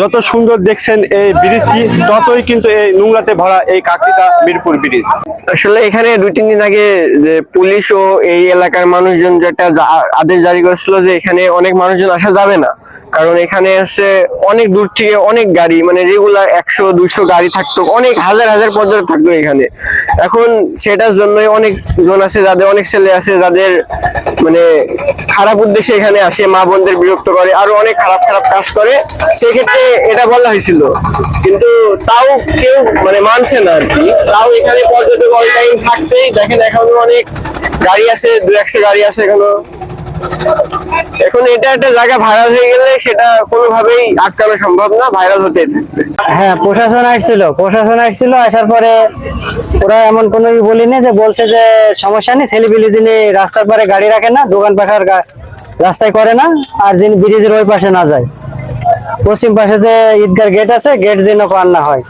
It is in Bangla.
যত সুন্দর দেখছেন এই ব্রিজটি, ততই কিন্তু এই নোংরাতে ভরা এই কাকরিদা মিরপুর ব্রিজ। আসলে এখানে দুই, তিন দিন আগে পুলিশ ও এই এলাকার মানুষজন যেটা আদেশ জারি করেছিল যে এখানে অনেক মানুষজন আসা যাবে না, কারণ এখানে হচ্ছে অনেক দূর থেকে অনেক গাড়ি মানে রেগুলার একশো দুশো গাড়ি থাকতো, অনেক হাজার হাজার পর্যটক থাকতো এখানে। এখন সেটার জন্যই অনেক জন আছে, যাদের অনেক ছেলে আছে, যাদের মানে খারাপ উদ্দেশ্যে এখানে আসে, মা বোনদের বিরক্ত করে, আরও অনেক খারাপ খারাপ কাজ করে। সেক্ষেত্রে এটা বলা হয়েছিল। কিন্তু তাও কেউ মানে মানছে না আর কি। তাও এখানে পর্যটক অল টাইম থাকছেই দেখেন, এখনও অনেক গাড়ি আছে, দু একশো গাড়ি আছে এখনও। এখন এটা একটা জায়গা ভাইরাল হয়ে গেলে সেটা কোনোভাবেই আটকানো সম্ভব না ভাইরাল হতে হ্যাঁ প্রশাসন আসছিল। প্রশাসন আসছিল, আসার পরে ওরা এমন কোনো বলিনি যে বলছে যে সমস্যা নেই ছেলে বিলি যিনি রাস্তার পারে গাড়ি রাখে না, দোকান পাখার রাস্তায় করে না, আর যিনি ব্রিজের ওই পাশে না যায়। পশ্চিম পাশে যে ঈদগার গেট আছে গেট যেন পার না হয়।